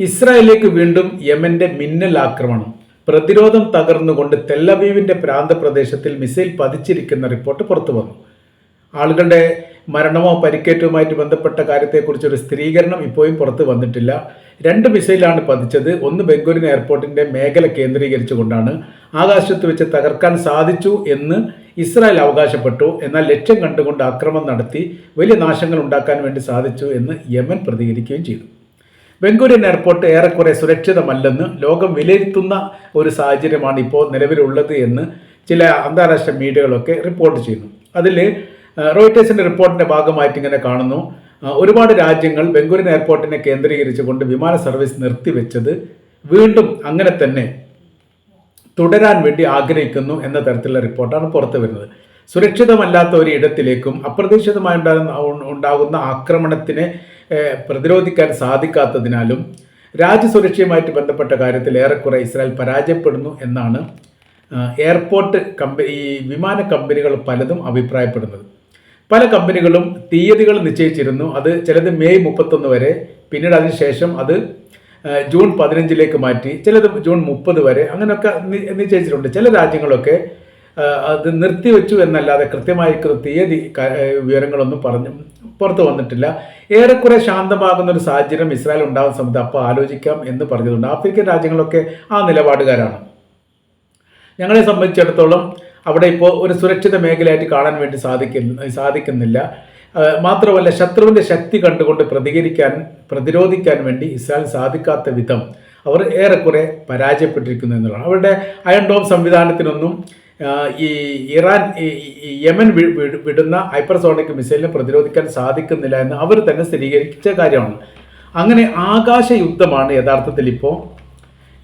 ഇസ്രായേലിലേക്ക് വീണ്ടും യമന്റെ മിന്നൽ ആക്രമണം. പ്രതിരോധം തകർന്നുകൊണ്ട് തെല്ലവീവിന്റെ പ്രാന്തപ്രദേശത്തിൽ മിസൈൽ പതിച്ചിരിക്കുന്ന റിപ്പോർട്ട് പുറത്തു വന്നു. ആളുകളുടെ മരണമോ പരിക്കേറ്റവുമായിട്ട് ബന്ധപ്പെട്ട കാര്യത്തെക്കുറിച്ച് ഒരു സ്ഥിരീകരണം ഇപ്പോഴും പുറത്ത് വന്നിട്ടില്ല. രണ്ട് മിസൈലാണ് പതിച്ചത്. ഒന്ന് ബംഗൂരിൻ എയർപോർട്ടിന്റെ മേഖല കേന്ദ്രീകരിച്ചുകൊണ്ടാണ് ആകാശത്ത് വെച്ച് തകർക്കാൻ സാധിച്ചു എന്ന് ഇസ്രായേൽ അവകാശപ്പെട്ടു. എന്നാൽ ലക്ഷ്യം കണ്ടുകൊണ്ട് ആക്രമണം നടത്തി വലിയ നാശങ്ങൾ ഉണ്ടാക്കാൻ വേണ്ടി സാധിച്ചു എന്ന് യമൻ പ്രതികരിക്കുകയും ചെയ്തു. ബംഗൂരിയൻ എയർപോർട്ട് ഏറെക്കുറെ സുരക്ഷിതമല്ലെന്ന് ലോകം വിലയിരുത്തുന്ന ഒരു സാഹചര്യമാണ് ഇപ്പോൾ നിലവിലുള്ളത് എന്ന് ചില അന്താരാഷ്ട്ര മീഡിയകളൊക്കെ റിപ്പോർട്ട് ചെയ്യുന്നു. അതിൽ റോയിട്ടേഴ്സിന്റെ റിപ്പോർട്ടിന്റെ ഭാഗമായിട്ട് ഇങ്ങനെ കാണുന്നു. ഒരുപാട് രാജ്യങ്ങൾ ബംഗൂരിയൻ എയർപോർട്ടിനെ കേന്ദ്രീകരിച്ചുകൊണ്ട് വിമാന സർവീസ് നിർത്തിവെച്ചത് വീണ്ടും അങ്ങനെ തന്നെ തുടരാൻ വേണ്ടി ആഗ്രഹിക്കുന്നു എന്ന തരത്തിലുള്ള റിപ്പോർട്ടാണ് പുറത്തു വരുന്നത്. സുരക്ഷിതമല്ലാത്ത ഒരു ഇടത്തിലേക്കും അപ്രതീക്ഷിതമായി ഉണ്ടാകുന്ന ഉണ്ടാകുന്ന ആക്രമണത്തിനെ പ്രതിരോധിക്കാൻ സാധിക്കാത്തതിനാലും രാജ്യസുരക്ഷയുമായിട്ട് ബന്ധപ്പെട്ട കാര്യത്തിൽ ഏറെക്കുറെ ഇസ്രായേൽ പരാജയപ്പെടുന്നു എന്നാണ് എയർപോർട്ട് കമ്പനി ഈ വിമാന കമ്പനികൾ പലതും അഭിപ്രായപ്പെടുന്നത്. പല കമ്പനികളും തീയതികൾ നിശ്ചയിച്ചിരുന്നു. അത് ചിലത് മെയ് മുപ്പത്തൊന്ന് വരെ പിന്നീട് അതിനുശേഷം അത് ജൂൺ പതിനഞ്ചിലേക്ക് മാറ്റി ചിലത് ജൂൺ മുപ്പത് വരെ അങ്ങനെയൊക്കെ നിശ്ചയിച്ചിട്ടുണ്ട്. ചില രാജ്യങ്ങളൊക്കെ അത് നിർത്തിവെച്ചു എന്നല്ലാതെ കൃത്യമായി തീയതി വിവരങ്ങളൊന്നും പറഞ്ഞു പുറത്തു വന്നിട്ടില്ല. ഏറെക്കുറെ ശാന്തമാകുന്ന ഒരു സാഹചര്യം ഇസ്രായേൽ ഉണ്ടാകുന്ന സമയത്ത് അപ്പോൾ ആലോചിക്കാം എന്ന് പറഞ്ഞിട്ടുണ്ട്. ആഫ്രിക്കൻ രാജ്യങ്ങളൊക്കെ ആ നിലപാടുകാരാണ്. ഞങ്ങളെ സംബന്ധിച്ചിടത്തോളം അവിടെ ഇപ്പോൾ ഒരു സുരക്ഷിത മേഖലയായിട്ട് കാണാൻ വേണ്ടി സാധിക്കുന്ന സാധിക്കുന്നില്ല. മാത്രമല്ല ശത്രുവിന്റെ ശക്തി കണ്ടുകൊണ്ട് പ്രതികരിക്കാൻ പ്രതിരോധിക്കാൻ വേണ്ടി ഇസ്രായേൽ സാധിക്കാത്ത വിധം അവർ ഏറെക്കുറെ പരാജയപ്പെട്ടിരിക്കുന്നു എന്നുള്ളതാണ്. അവരുടെ അയൺ ഡോം സംവിധാനത്തിനൊന്നും ഈ ഇറാൻ യമൻ വിടുന്ന ഹൈപ്പർസോണിക് മിസൈലിനെ പ്രതിരോധിക്കാൻ സാധിക്കുന്നില്ല എന്ന് അവർ തന്നെ സ്ഥിരീകരിച്ച കാര്യമാണ്. അങ്ങനെ ആകാശ യുദ്ധമാണ് യഥാർത്ഥത്തിൽ ഇപ്പോൾ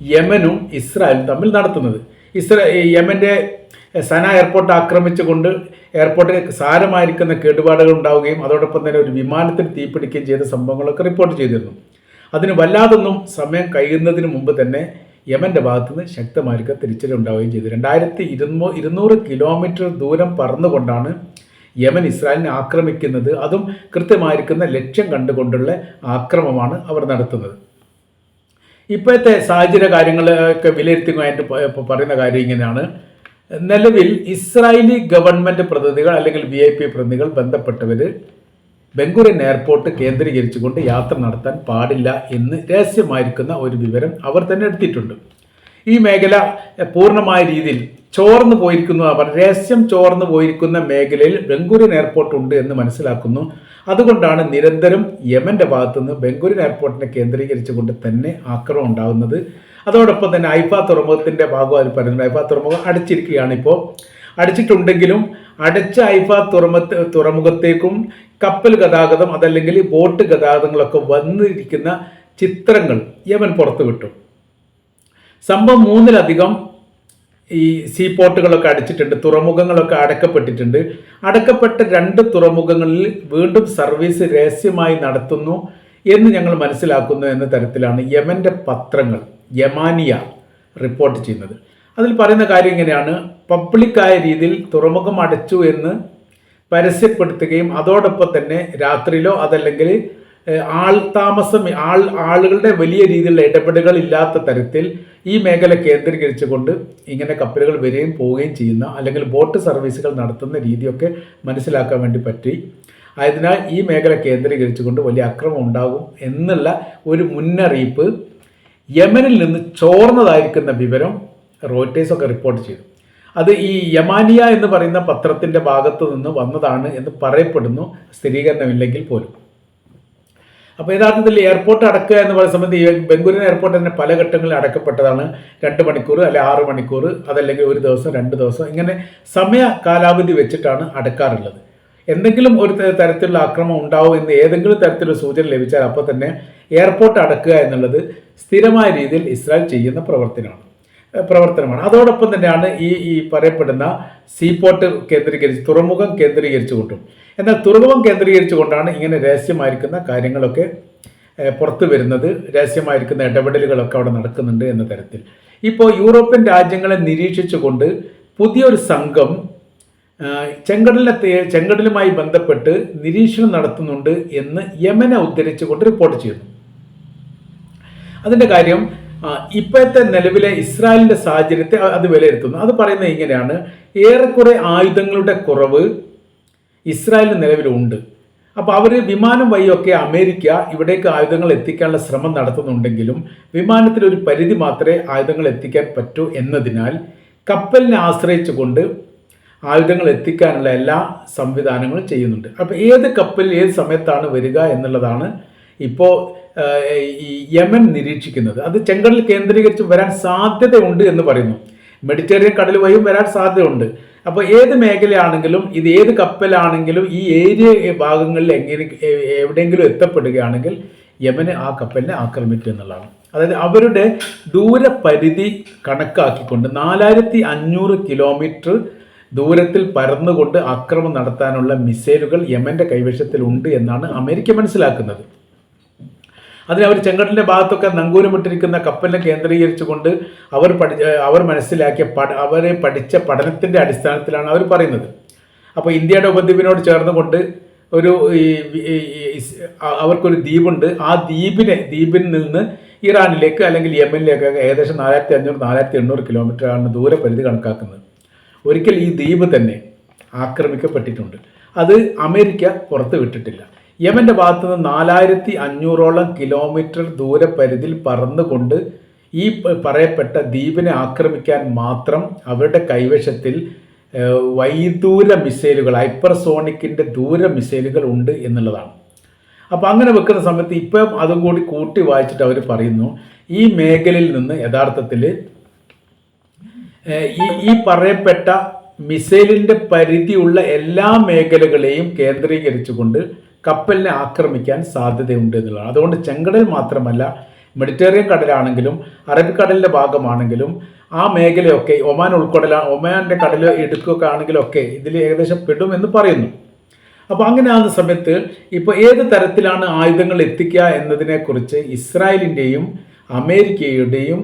യമനും ഇസ്രായേലും തമ്മിൽ നടത്തുന്നത്. ഇസ്രാ യമന്റെ സന എയർപോർട്ട് ആക്രമിച്ചുകൊണ്ട് എയർപോർട്ടിൽ സാരമായിരിക്കുന്ന കേടുപാടുകൾ ഉണ്ടാവുകയും അതോടൊപ്പം തന്നെ ഒരു വിമാനത്തിൽ തീപിടിക്കുകയും ചെയ്ത സംഭവങ്ങളൊക്കെ റിപ്പോർട്ട് ചെയ്തിരുന്നു. അതിന് വല്ലാതൊന്നും സമയം കഴിയുന്നതിന് മുമ്പ് തന്നെ യമന്റെ ഭാഗത്തുനിന്ന് ശക്തമായിരിക്കുക ശക്തമായിരിക്കും തിരിച്ചിലുണ്ടാവുകയും ചെയ്തു. രണ്ടായിരത്തി ഇരുന്നൂ ഇരുന്നൂറ് കിലോമീറ്റർ ദൂരം പറന്നുകൊണ്ടാണ് യമൻ ഇസ്രായേലിനെ ആക്രമിക്കുന്നത്. അതും കൃത്യമായിരിക്കുന്ന ലക്ഷ്യം കണ്ടുകൊണ്ടുള്ള ആക്രമമാണ് അവർ നടത്തുന്നത്. ഇപ്പോഴത്തെ സാഹചര്യ കാര്യങ്ങളൊക്കെ വിലയിരുത്തുന്നതായിട്ട് പറയുന്ന കാര്യം ഇങ്ങനെയാണ്. നിലവിൽ ഇസ്രായേലി ഗവൺമെന്റ് പ്രതിനിധികൾ അല്ലെങ്കിൽ വി ഐ പി പ്രതിനിധികൾ ബന്ധപ്പെട്ടവർ ബംഗൂരിയൻ എയർപോർട്ട് കേന്ദ്രീകരിച്ചുകൊണ്ട് യാത്ര നടത്താൻ പാടില്ല എന്ന് രഹസ്യമായിരിക്കുന്ന ഒരു വിവരം അവർ തന്നെ എടുത്തിട്ടുണ്ട്. ഈ മേഖല പൂർണമായ രീതിയിൽ ചോർന്നു പോയിരിക്കുന്നു അവർ. രഹസ്യം ചോർന്നു പോയിരിക്കുന്ന മേഖലയിൽ ബംഗൂരിൻ എയർപോർട്ട് ഉണ്ട് എന്ന് മനസ്സിലാക്കുന്നു. അതുകൊണ്ടാണ് നിരന്തരം യമന്റെ ഭാഗത്തുനിന്ന് ബംഗൂരിൻ എയർപോർട്ടിനെ കേന്ദ്രീകരിച്ചുകൊണ്ട് തന്നെ ആക്രമം ഉണ്ടാകുന്നത്. അതോടൊപ്പം തന്നെ ഐഫ തുറമുഖത്തിന്റെ ഭാഗമായി പറയുന്നത് ഐഫ തുറമുഖം അടിച്ചിരിക്കുകയാണ് ഇപ്പോൾ അടിച്ചിട്ടുണ്ടെങ്കിലും അടച്ച ഐഫ തുറമത്ത് തുറമുഖത്തേക്കും കപ്പൽ ഗതാഗതം അതല്ലെങ്കിൽ ബോട്ട് ഗതാഗതങ്ങളൊക്കെ വന്നിരിക്കുന്ന ചിത്രങ്ങൾ യമൻ പുറത്തുവിട്ടു സംഭവം മൂന്നിലധികം ഈ സീ പോർട്ടുകളൊക്കെ അടിച്ചിട്ടുണ്ട് തുറമുഖങ്ങളൊക്കെ അടക്കപ്പെട്ടിട്ടുണ്ട്. അടക്കപ്പെട്ട രണ്ട് തുറമുഖങ്ങളിൽ വീണ്ടും സർവീസ് രഹസ്യമായി നടത്തുന്നു എന്ന് ഞങ്ങൾ മനസ്സിലാക്കുന്നു എന്ന തരത്തിലാണ് യമന്റെ പത്രങ്ങൾ യമാനിയ റിപ്പോർട്ട് ചെയ്യുന്നത്. അതിൽ പറയുന്ന കാര്യം ഇങ്ങനെയാണ്. പബ്ലിക്കായ രീതിയിൽ തുറമുഖം അടച്ചു എന്ന് പരസ്യപ്പെടുത്തുകയും അതോടൊപ്പം തന്നെ രാത്രിയിലോ അതല്ലെങ്കിൽ ആൾ താമസം ആൾ ആളുകളുടെ വലിയ രീതിയിലുള്ള ഇടപെടലുകൾ ഇല്ലാത്ത തരത്തിൽ ഈ മേഖല കേന്ദ്രീകരിച്ചുകൊണ്ട് ഇങ്ങനെ കപ്പലുകൾ വരികയും പോവുകയും ചെയ്യുന്ന അല്ലെങ്കിൽ ബോട്ട് സർവീസുകൾ നടത്തുന്ന രീതിയൊക്കെ മനസ്സിലാക്കാൻ വേണ്ടി പറ്റി. ആയതിനാൽ ഈ മേഖല കേന്ദ്രീകരിച്ചുകൊണ്ട് വലിയ അക്രമം ഉണ്ടാകും എന്നുള്ള ഒരു മുന്നറിയിപ്പ് യമനിൽ നിന്ന് ചോർന്നതായിരിക്കുന്ന വിവരം റോയിറ്റേഴ്സൊക്കെ റിപ്പോർട്ട് ചെയ്തു. അത് ഈ യമാനിയ എന്ന് പറയുന്ന പത്രത്തിന്റെ ഭാഗത്തു നിന്ന് വന്നതാണ് എന്ന് പറയപ്പെടുന്നു. സ്ഥിരീകരണമില്ലെങ്കിൽ പോലും. അപ്പോൾ യഥാർത്ഥത്തിൽ എയർപോർട്ട് അടക്കുക എന്ന് പറയുന്ന ഈ ബംഗൂരിയൻ എയർപോർട്ട് തന്നെ പല ഘട്ടങ്ങളിൽ അടക്കപ്പെട്ടതാണ്. രണ്ട് മണിക്കൂർ അല്ലെ ആറ് മണിക്കൂർ അതല്ലെങ്കിൽ ഒരു ദിവസം രണ്ട് ദിവസം ഇങ്ങനെ സമയ കാലാവധി വെച്ചിട്ടാണ് അടക്കാറുള്ളത്. എന്തെങ്കിലും ഒരു തരത്തിലുള്ള ആക്രമം ഉണ്ടാവും എന്ന് ഏതെങ്കിലും തരത്തിലുള്ള സൂചന ലഭിച്ചാൽ അപ്പോൾ തന്നെ എയർപോർട്ട് അടക്കുക എന്നുള്ളത് സ്ഥിരമായ രീതിയിൽ ഇസ്രായേൽ ചെയ്യുന്ന പ്രവർത്തനമാണ്. പ്രവർത്തനമാണ്. അതോടൊപ്പം തന്നെയാണ് ഈ ഈ പറയപ്പെടുന്ന സീപോർട്ട് കേന്ദ്രീകരിച്ച് തുറമുഖം കേന്ദ്രീകരിച്ചുകൊണ്ടും. എന്നാൽ തുറമുഖം കേന്ദ്രീകരിച്ചു കൊണ്ടാണ് ഇങ്ങനെ രഹസ്യമായിരിക്കുന്ന കാര്യങ്ങളൊക്കെ പുറത്തു വരുന്നത്. രഹസ്യമായിരിക്കുന്ന ഇടപെടലുകളൊക്കെ അവിടെ നടക്കുന്നുണ്ട് എന്ന തരത്തിൽ. ഇപ്പോൾ യൂറോപ്യൻ രാജ്യങ്ങളെ നിരീക്ഷിച്ചുകൊണ്ട് പുതിയൊരു സംഘം ചെങ്കടലിനെ ചെങ്കടലുമായി ബന്ധപ്പെട്ട് നിരീക്ഷണം നടത്തുന്നുണ്ട് എന്ന് യമനെ ഉദ്ധരിച്ചുകൊണ്ട് റിപ്പോർട്ട് ചെയ്യുന്നു. അതിന്റെ കാര്യം ഇപ്പോഴത്തെ നിലവിലെ ഇസ്രായേലിന്റെ സാഹചര്യത്തെ അത് വിലയിരുത്തുന്നു. അത് പറയുന്നത് ഇങ്ങനെയാണ്. ഏറെക്കുറെ ആയുധങ്ങളുടെ കുറവ് ഇസ്രായേലിന് നിലവിലുണ്ട്. അപ്പോൾ അവർ വിമാനം വഴിയൊക്കെ അമേരിക്ക ഇവിടേക്ക് ആയുധങ്ങൾ എത്തിക്കാനുള്ള ശ്രമം നടത്തുന്നുണ്ടെങ്കിലും വിമാനത്തിൽ ഒരു പരിധി മാത്രമേ ആയുധങ്ങൾ എത്തിക്കാൻ പറ്റൂ എന്നതിനാൽ കപ്പലിനെ ആശ്രയിച്ചുകൊണ്ട് ആയുധങ്ങൾ എത്തിക്കാനുള്ള എല്ലാ സംവിധാനങ്ങളും ചെയ്യുന്നുണ്ട്. അപ്പോൾ ഏത് കപ്പൽ ഏത് സമയത്താണ് വരിക എന്നുള്ളതാണ് ഇപ്പോൾ യമൻ നിരീക്ഷിക്കുന്നത്. അത് ചെങ്കടൽ കേന്ദ്രീകരിച്ച് വരാൻ സാധ്യതയുണ്ട് എന്ന് പറയുന്നു. മെഡിറ്ററേനിയൻ കടൽ വഴിയും വരാൻ സാധ്യതയുണ്ട്. അപ്പോൾ ഏത് മേഖലയാണെങ്കിലും ഇത് ഏത് കപ്പലാണെങ്കിലും ഈ ഏരിയ ഭാഗങ്ങളിൽ എങ്ങനെ എവിടെയെങ്കിലും എത്തപ്പെടുകയാണെങ്കിൽ യമന് ആ കപ്പലിനെ ആക്രമിക്കും എന്നുള്ളതാണ്. അതായത് അവരുടെ ദൂരപരിധി കണക്കാക്കിക്കൊണ്ട് നാലായിരത്തി അഞ്ഞൂറ് കിലോമീറ്റർ ദൂരത്തിൽ പരന്നുകൊണ്ട് ആക്രമണം നടത്താനുള്ള മിസൈലുകൾ യമന്റെ കൈവശത്തിലുണ്ട് എന്നാണ് അമേരിക്ക മനസ്സിലാക്കുന്നത്. അതിന് അവർ ചെങ്കടലിന്റെ ഭാഗത്തൊക്കെ നങ്കൂരമിട്ടിരിക്കുന്ന കപ്പലിനെ കേന്ദ്രീകരിച്ചുകൊണ്ട് അവർ പഠി അവർ മനസ്സിലാക്കിയ പഠ അവരെ പഠിച്ച പഠനത്തിന്റെ അടിസ്ഥാനത്തിലാണ് അവർ പറയുന്നത്. അപ്പോൾ ഇന്ത്യയുടെ ഉപദ്വീപിനോട് ചേർന്നുകൊണ്ട് ഒരു ഈ അവർക്കൊരു ദ്വീപുണ്ട്. ആ ദ്വീപിനെ ദ്വീപിൽ നിന്ന് ഇറാനിലേക്ക് അല്ലെങ്കിൽ യമനിലേക്ക് ഏകദേശം നാലായിരത്തി അഞ്ഞൂറ് നാലായിരത്തി എണ്ണൂറ് കിലോമീറ്റർ ആണ് ദൂരപരിധി കണക്കാക്കുന്നത്. ഒരിക്കൽ ഈ ദ്വീപ് തന്നെ ആക്രമിക്കപ്പെട്ടിട്ടുണ്ട്. അത് അമേരിക്ക പുറത്ത് വിട്ടിട്ടില്ല. യമന്റെ ഭാഗത്തു നിന്ന് നാലായിരത്തി അഞ്ഞൂറോളം കിലോമീറ്റർ ദൂരപരിധിയിൽ പറന്നുകൊണ്ട് ഈ പറയപ്പെട്ട ദ്വീപിനെ ആക്രമിക്കാൻ മാത്രം അവരുടെ കൈവശത്തിൽ വൈദൂര മിസൈലുകൾ ഹൈപ്പർസോണിക്കിന്റെ ദൂര മിസൈലുകൾ ഉണ്ട് എന്നുള്ളതാണ്. അപ്പോൾ അങ്ങനെ വെക്കുന്ന സമയത്ത് ഇപ്പം അതും കൂടി കൂട്ടി വായിച്ചിട്ട് അവർ പറയുന്നു ഈ മേഖലയിൽ നിന്ന് യഥാർത്ഥത്തിൽ ഈ ഈ പറയപ്പെട്ട മിസൈലിന്റെ പരിധിയുള്ള എല്ലാ മേഖലകളെയും കേന്ദ്രീകരിച്ചുകൊണ്ട് കപ്പലിനെ ആക്രമിക്കാൻ സാധ്യതയുണ്ട് എന്നുള്ളതാണ്. അതുകൊണ്ട് ചെങ്കടൽ മാത്രമല്ല മെഡിറ്ററേനിയൻ കടലാണെങ്കിലും അറബിക്കടലിന്റെ ഭാഗമാണെങ്കിലും ആ മേഖലയൊക്കെ ഒമാൻ ഉൾക്കടല ഒമാന്റെ കടൽ ആണെങ്കിലും ഒക്കെ ഇതിൽ ഏകദേശം പെടും എന്ന് പറയുന്നു. അപ്പോൾ അങ്ങനെ ആകുന്ന സമയത്ത് ഇപ്പോൾ ഏത് തരത്തിലാണ് ആയുധങ്ങൾ എത്തിക്കുക എന്നതിനെക്കുറിച്ച് ഇസ്രായേലിന്റെയും അമേരിക്കയുടെയും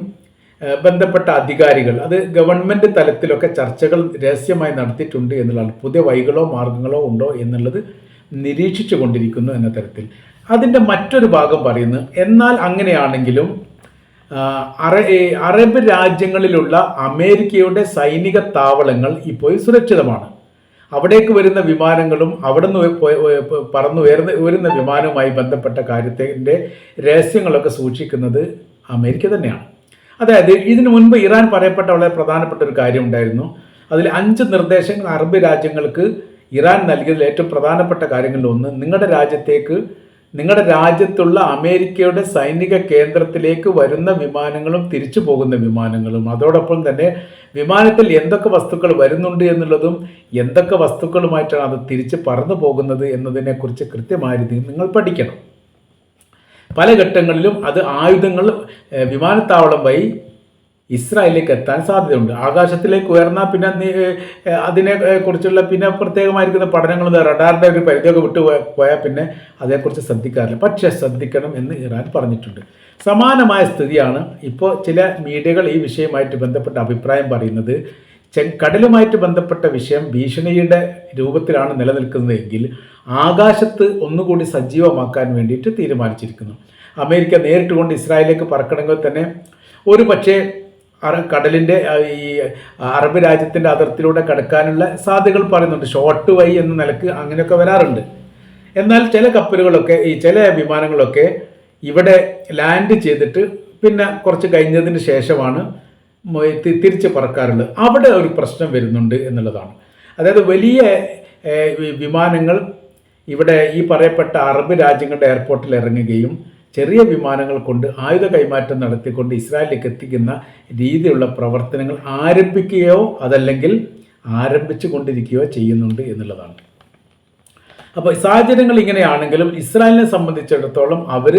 ബന്ധപ്പെട്ട അധികാരികൾ അത് ഗവൺമെന്റ് തലത്തിലൊക്കെ ചർച്ചകൾ രഹസ്യമായി നടത്തിയിട്ടുണ്ട് എന്നുള്ളതാണ്. പുതിയ വഴികളോ മാർഗങ്ങളോ ഉണ്ടോ എന്നുള്ളത് നിരീക്ഷിച്ചു കൊണ്ടിരിക്കുന്നു എന്ന തരത്തിൽ. അതിന്റെ മറ്റൊരു ഭാഗം പറയുന്നു എന്നാൽ അങ്ങനെയാണെങ്കിലും അറബ് രാജ്യങ്ങളിലുള്ള അമേരിക്കയുടെ സൈനിക താവളങ്ങൾ ഇപ്പോൾ സുരക്ഷിതമാണ്. അവിടേക്ക് വരുന്ന വിമാനങ്ങളും അവിടെ നിന്ന് പറന്നു ഉയർന്ന ഉയരുന്ന വിമാനവുമായി ബന്ധപ്പെട്ട കാര്യത്തിന്റെ രഹസ്യങ്ങളൊക്കെ സൂക്ഷിക്കുന്നത് അമേരിക്ക തന്നെയാണ്. അതായത് ഇതിനു മുൻപ് ഇറാൻ പറയപ്പെട്ട വളരെ പ്രധാനപ്പെട്ട ഒരു കാര്യം ഉണ്ടായിരുന്നു. അതിൽ അഞ്ച് നിർദ്ദേശങ്ങൾ അറബ് രാജ്യങ്ങൾക്ക് ഇറാൻ നൽകിയതിൽ ഏറ്റവും പ്രധാനപ്പെട്ട കാര്യങ്ങളിൽ ഒന്ന് നിങ്ങളുടെ രാജ്യത്തേക്ക് നിങ്ങളുടെ രാജ്യത്തുള്ള അമേരിക്കയുടെ സൈനിക കേന്ദ്രത്തിലേക്ക് വരുന്ന വിമാനങ്ങളും തിരിച്ചു പോകുന്ന വിമാനങ്ങളും. അതോടൊപ്പം തന്നെ വിമാനത്തിൽ എന്തൊക്കെ വസ്തുക്കൾ വരുന്നുണ്ട് എന്നുള്ളതും എന്തൊക്കെ വസ്തുക്കളുമായിട്ടാണ് അത് തിരിച്ച് പറന്നു പോകുന്നത് എന്നതിനെക്കുറിച്ച് കൃത്യമായ രീതിയിൽ നിങ്ങൾ പഠിക്കണം. പല ഘട്ടങ്ങളിലും അത് ആയുധങ്ങൾ വിമാനത്താവളം വഴി ഇസ്രായേലിലേക്ക് എത്താൻ സാധ്യതയുണ്ട്. ആകാശത്തിലേക്ക് ഉയർന്നാൽ പിന്നെ അതിനെ കുറിച്ചുള്ള പിന്നെ പ്രത്യേകമായിരിക്കുന്ന പഠനങ്ങൾ റഡാറിന്റെ ഒരു പരിധിയൊക്കെ വിട്ടു പോയ- പോയാൽ പിന്നെ അതേക്കുറിച്ച് ശ്രദ്ധിക്കാറില്ല. പക്ഷേ ശ്രദ്ധിക്കണം എന്ന് ഇറാൻ പറഞ്ഞിട്ടുണ്ട്. സമാനമായ സ്ഥിതിയാണ് ഇപ്പോൾ ചില മീഡിയകൾ ഈ വിഷയമായിട്ട് ബന്ധപ്പെട്ട അഭിപ്രായം പറയുന്നത്. കടലുമായിട്ട് ബന്ധപ്പെട്ട വിഷയം ഭീഷണിയുടെ രൂപത്തിലാണ് നിലനിൽക്കുന്നതെങ്കിൽ ആകാശത്ത് ഒന്നുകൂടി സജീവമാക്കാൻ വേണ്ടിയിട്ട് തീരുമാനിച്ചിരിക്കുന്നു. അമേരിക്ക നേരിട്ട് കൊണ്ട് ഇസ്രായേലിലേക്ക് പറക്കണമെങ്കിൽ തന്നെ ഒരു പക്ഷേ കടലിന്റെ ഈ അറബ് രാജ്യത്തിന്റെ അതിർത്തിയിലൂടെ കടക്കാനുള്ള സാധ്യതകൾ പറയുന്നുണ്ട്. ഷോർട്ട് വൈ എന്ന നിലയ്ക്ക് അങ്ങനെയൊക്കെ വരാറുണ്ട്. എന്നാൽ ചില കപ്പലുകളൊക്കെ ഈ ചില വിമാനങ്ങളൊക്കെ ഇവിടെ ലാൻഡ് ചെയ്തിട്ട് പിന്നെ കുറച്ച് കഴിഞ്ഞതിന് ശേഷമാണ് തിരിച്ച് പറക്കാറുള്ളത് അവിടെ ഒരു പ്രശ്നം വരുന്നുണ്ട് എന്നുള്ളതാണ്. അതായത് വലിയ വിമാനങ്ങൾ ഇവിടെ ഈ പറയപ്പെട്ട അറബ് രാജ്യങ്ങളുടെ എയർപോർട്ടിൽ ഇറങ്ങുകയും ചെറിയ വിമാനങ്ങൾ കൊണ്ട് ആയുധ കൈമാറ്റം നടത്തിക്കൊണ്ട് ഇസ്രായേലിലേക്ക് എത്തിക്കുന്ന രീതിയിലുള്ള പ്രവർത്തനങ്ങൾ ആരംഭിക്കുകയോ അതല്ലെങ്കിൽ ആരംഭിച്ചു കൊണ്ടിരിക്കുകയോ ചെയ്യുന്നുണ്ട് എന്നുള്ളതാണ്. അപ്പോൾ സാഹചര്യങ്ങൾ ഇങ്ങനെയാണെങ്കിലും ഇസ്രായേലിനെ സംബന്ധിച്ചിടത്തോളം അവർ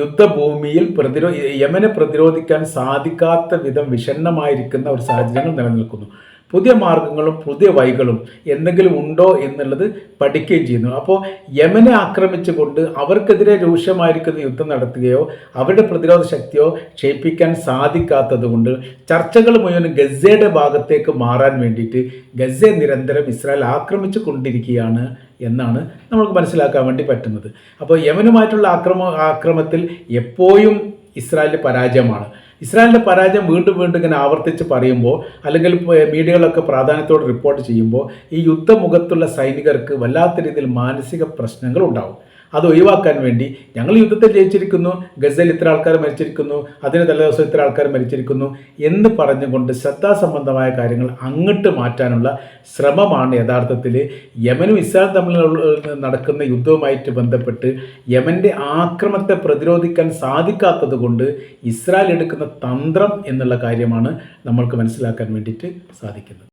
യുദ്ധഭൂമിയിൽ പ്രതിരോ യമനെ പ്രതിരോധിക്കാൻ സാധിക്കാത്ത വിധം വിഷണ്ണമായിരിക്കുന്ന ഒരു സാഹചര്യങ്ങൾ നിലനിൽക്കുന്നു. പുതിയ മാർഗങ്ങളും പുതിയ വഴികളും എന്തെങ്കിലും ഉണ്ടോ എന്നുള്ളത് പഠിക്കുകയും ചെയ്യുന്നു. അപ്പോൾ യമനെ ആക്രമിച്ചുകൊണ്ട് അവർക്കെതിരെ രൂക്ഷമായിരിക്കുന്ന യുദ്ധം നടത്തുകയോ അവരുടെ പ്രതിരോധ ശക്തിയോ ക്ഷയിപ്പിക്കാൻ സാധിക്കാത്തതുകൊണ്ട് ചർച്ചകൾ മുഴുവൻ ഗസയുടെ ഭാഗത്തേക്ക് മാറാൻ വേണ്ടിയിട്ട് ഗസയെ നിരന്തരം ഇസ്രായേൽ ആക്രമിച്ചു കൊണ്ടിരിക്കുകയാണ് എന്നാണ് നമുക്ക് മനസ്സിലാക്കാൻ വേണ്ടി പറ്റുന്നത്. അപ്പോൾ യമനുമായിട്ടുള്ള ആക്രമ ആക്രമത്തിൽ എപ്പോഴും ഇസ്രായേലിന്റെ പരാജയമാണ്. ഇസ്രായേലിന്റെ പരാജയം വീണ്ടും വീണ്ടും ഇങ്ങനെ ആവർത്തിച്ച് പറയുമ്പോൾ അല്ലെങ്കിൽ മീഡിയകളൊക്കെ പ്രാധാന്യത്തോടെ റിപ്പോർട്ട് ചെയ്യുമ്പോൾ ഈ യുദ്ധമുഖത്തുള്ള സൈനികർക്ക് വല്ലാത്ത രീതിയിൽ മാനസിക പ്രശ്നങ്ങൾ ഉണ്ടാവും. അത് ഒഴിവാക്കാൻ വേണ്ടി ഞങ്ങൾ യുദ്ധത്തിൽ ജയിച്ചിരിക്കുന്നു ഗസയിൽ ഇത്ര ആൾക്കാർ മരിച്ചിരിക്കുന്നു അതിന് തലേദിവസം ഇത്ര ആൾക്കാർ മരിച്ചിരിക്കുന്നു എന്ന് പറഞ്ഞുകൊണ്ട് ശ്രദ്ധാസംബന്ധമായ കാര്യങ്ങൾ അങ്ങോട്ട് മാറ്റാനുള്ള ശ്രമമാണ് യഥാർത്ഥത്തിൽ യമനും ഇസ്രായേൽ തമ്മിലുള്ള നടക്കുന്ന യുദ്ധവുമായിട്ട് ബന്ധപ്പെട്ട് യമന്റെ ആക്രമണത്തെ പ്രതിരോധിക്കാൻ സാധിക്കാത്തത് കൊണ്ട് ഇസ്രായേൽ എടുക്കുന്ന തന്ത്രം എന്നുള്ള കാര്യമാണ് നമ്മൾക്ക് മനസ്സിലാക്കാൻ വേണ്ടിയിട്ട് സാധിക്കുന്നത്.